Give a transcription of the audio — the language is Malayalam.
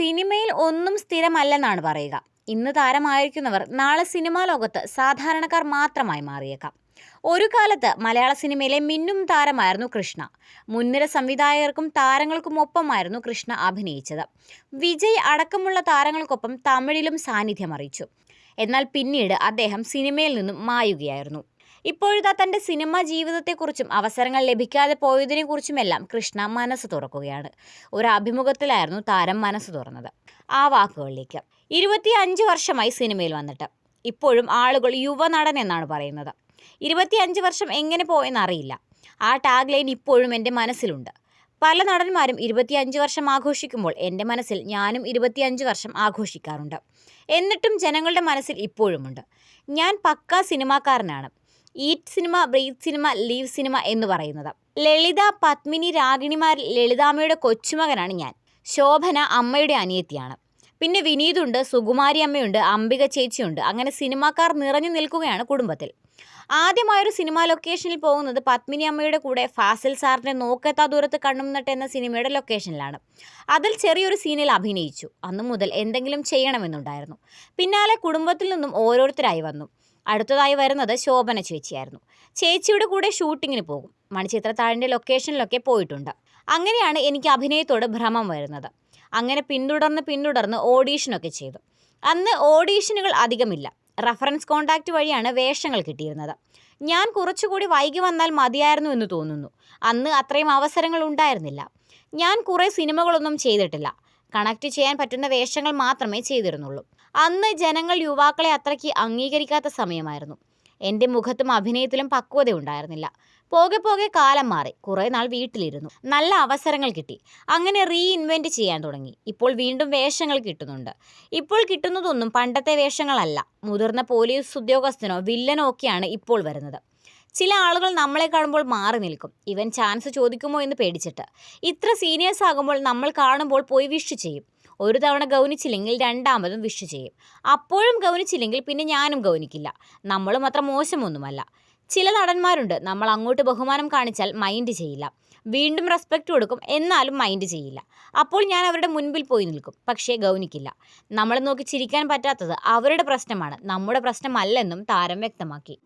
സിനിമയിൽ ഒന്നും സ്ഥിരമല്ലെന്നാണ് പറയുക. ഇന്ന് താരമായിരിക്കുന്നവർ നാളെ സിനിമാ ലോകത്ത് സാധാരണക്കാർ മാത്രമായി മാറിയേക്കാം. ഒരു കാലത്ത് മലയാള സിനിമയിലെ മിന്നും താരമായിരുന്നു കൃഷ്ണ. മുൻനിര സംവിധായകർക്കും താരങ്ങൾക്കും ഒപ്പമായിരുന്നു കൃഷ്ണ അഭിനയിച്ചത്. വിജയ് അടക്കമുള്ള താരങ്ങൾക്കൊപ്പം തമിഴിലും സാന്നിധ്യം അറിയിച്ചു എന്നാൽ പിന്നീട് അദ്ദേഹം സിനിമയിൽ നിന്നും മായുകയായിരുന്നു. ഇപ്പോഴിതാ തന്റെ സിനിമാ ജീവിതത്തെക്കുറിച്ചും അവസരങ്ങൾ ലഭിക്കാതെ പോയതിനെക്കുറിച്ചുമെല്ലാം കൃഷ്ണ മനസ്സ് തുറക്കുകയാണ്. ഒരു അഭിമുഖത്തിലായിരുന്നു താരം മനസ്സ് തുറന്നത്. ആ വാക്കുകളിലേക്ക്. ഇരുപത്തി അഞ്ച് വർഷമായി സിനിമയിൽ വന്നിട്ട്. ഇപ്പോഴും ആളുകൾ യുവനടൻ എന്നാണ് പറയുന്നത്. ഇരുപത്തിയഞ്ച് വർഷം എങ്ങനെ പോയെന്നറിയില്ല. ആ ടാഗ് ലൈൻ ഇപ്പോഴും എന്റെ മനസ്സിലുണ്ട്. പല നടന്മാരും ഇരുപത്തിയഞ്ച് വർഷം ആഘോഷിക്കുമ്പോൾ എന്റെ മനസ്സിൽ ഞാനും ഇരുപത്തിയഞ്ച് വർഷം ആഘോഷിക്കാറുണ്ട്. എന്നിട്ടും ജനങ്ങളുടെ മനസ്സിൽ ഇപ്പോഴുമുണ്ട്. ഞാൻ പക്കാ സിനിമാക്കാരനാണ്. Eat cinema breathe cinema live cinema എന്ന് പറയുന്നത്. ലളിത പത്മിനി രാഗിണിമാരിൽ ലളിതാമ്മയുടെ കൊച്ചുമകനാണ് ഞാൻ. ശോഭന അമ്മയുടെ അനിയത്തിയാണ്. പിന്നെ വിനീതുണ്ട് സുകുമാരി അമ്മയുണ്ട് അംബിക ചേച്ചിയുണ്ട്. അങ്ങനെ സിനിമാക്കാർ നിറഞ്ഞു നിൽക്കുകയാണ് കുടുംബത്തിൽ. ആദ്യമായൊരു സിനിമാ ലൊക്കേഷനിൽ പോകുന്നത് പത്മിനി അമ്മയുടെ കൂടെ ഫാസിൽ സാറിന്റെ നോക്കെത്താ ദൂരത്ത് കണ്ണും നട്ട് എന്ന സിനിമയുടെ ലൊക്കേഷനിലാണ്. അതിൽ ചെറിയൊരു സീനിൽ അഭിനയിച്ചു. അന്നു മുതൽ എന്തെങ്കിലും ചെയ്യണമെന്നുണ്ടായിരുന്നു. പിന്നാലെ കുടുംബത്തിൽ നിന്നും ഓരോരുത്തരായി വന്നു. അടുത്തതായി വരുന്നത് ശോഭന ചേച്ചിയായിരുന്നു. ചേച്ചിയുടെ കൂടെ ഷൂട്ടിങ്ങിന് പോകും. മണിച്ചിത്രത്താഴിന്റെ ലൊക്കേഷനിലൊക്കെ പോയിട്ടുണ്ട്. അങ്ങനെയാണ് എനിക്ക് അഭിനയത്തോട് ഭ്രമം വരുന്നത്. അങ്ങനെ പിന്തുടർന്ന് പിന്തുടർന്ന് ഓഡീഷനൊക്കെ ചെയ്തു. അന്ന് ഓഡീഷനുകൾ അധികമില്ല. റഫറൻസ് കോണ്ടാക്റ്റ് വഴിയാണ് വേഷങ്ങൾ കിട്ടിയിരുന്നത്. ഞാൻ കുറച്ചുകൂടി വൈകി വന്നാൽ മതിയായിരുന്നു എന്ന് തോന്നുന്നു. അന്ന് അത്രയും അവസരങ്ങൾ ഉണ്ടായിരുന്നില്ല. ഞാൻ കുറേ സിനിമകളൊന്നും ചെയ്തിട്ടില്ല. കണക്ട് ചെയ്യാൻ പറ്റുന്ന വേഷങ്ങൾ മാത്രമേ ചെയ്തിരുന്നുള്ളൂ. അന്ന് ജനങ്ങൾ യുവാക്കളെ അത്രയ്ക്ക് അംഗീകരിക്കാത്ത സമയമായിരുന്നു. എന്റെ മുഖത്തും അഭിനയത്തിലും പക്വത ഉണ്ടായിരുന്നില്ല. പോകെ പോകെ കാലം മാറി. കുറേ നാൾ വീട്ടിലിരുന്നു. നല്ല അവസരങ്ങൾ കിട്ടി. അങ്ങനെ റീ ഇൻവെന്റ് ചെയ്യാൻ തുടങ്ങി. ഇപ്പോൾ വീണ്ടും വേഷങ്ങൾ കിട്ടുന്നുണ്ട്. ഇപ്പോൾ കിട്ടുന്നതൊന്നും പണ്ടത്തെ വേഷങ്ങളല്ല. മുതിർന്ന പോലീസ് ഉദ്യോഗസ്ഥനോ വില്ലനോ ഒക്കെയാണ് ഇപ്പോൾ വരുന്നത്. ചില ആളുകൾ നമ്മളെ കാണുമ്പോൾ മാറി നിൽക്കും. ഇവൻ ചാൻസ് ചോദിക്കുമോ എന്ന് പേടിച്ചിട്ട്. ഇത്ര സീനിയേഴ്സ് ആകുമ്പോൾ നമ്മൾ കാണുമ്പോൾ പോയി വിഷ് ചെയ്യും. ഒരു തവണ ഗൗനിച്ചില്ലെങ്കിൽ രണ്ടാമതും വിഷ് ചെയ്യും. അപ്പോഴും ഗൗനിച്ചില്ലെങ്കിൽ പിന്നെ ഞാനും ഗൗനിക്കില്ല. നമ്മളും അത്ര മോശമൊന്നുമല്ല. ചില നടന്മാരുണ്ട്. നമ്മൾ അങ്ങോട്ട് ബഹുമാനം കാണിച്ചാൽ മൈൻഡ് ചെയ്യില്ല. വീണ്ടും റെസ്പെക്റ്റ് കൊടുക്കും. എന്നാലും മൈൻഡ് ചെയ്യില്ല. അപ്പോൾ ഞാൻ അവരുടെ മുൻപിൽ പോയി നിൽക്കും. പക്ഷേ ഗൗനിക്കില്ല. നമ്മളെ നോക്കി ചിരിക്കാൻ പറ്റാത്തത് അവരുടെ പ്രശ്നമാണ്. നമ്മുടെ പ്രശ്നമല്ലെന്നും താരം വ്യക്തമാക്കി.